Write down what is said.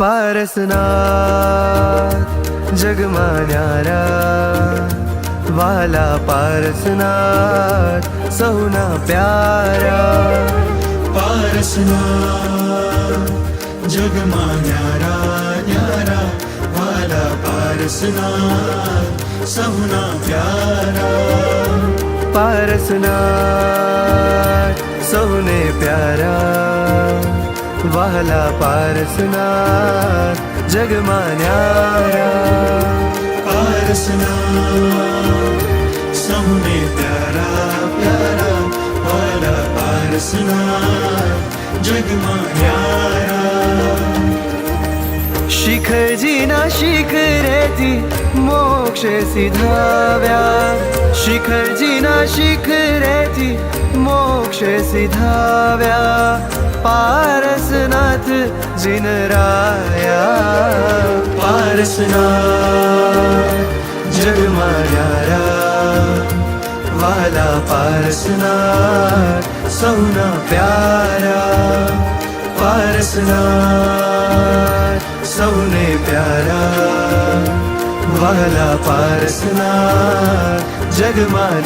पारसनाथ जगमान्यारा वाला पारसनाथ सहुना प्यारा पारसना जगमा न्यारा न्यारा वाला पारसना सहुना प्यारा पारसनाथ सहुने प्यारा वाला पारसनाथ जगमान्यारा. पारसना सहुने प्यारा प्यारा वाला पारसना जगमा न्यारा शिखरजी ना शिखरेती मोक्ष सिधाव्या शिखरजी ना शिखरेती मोक्ष सिधाव्या જિનરાયા પારસના જગમાં યારા વાલા પારસના સૌના પ્યારા પારસના સૌને પ્યારા વાલા પારસના જગમાં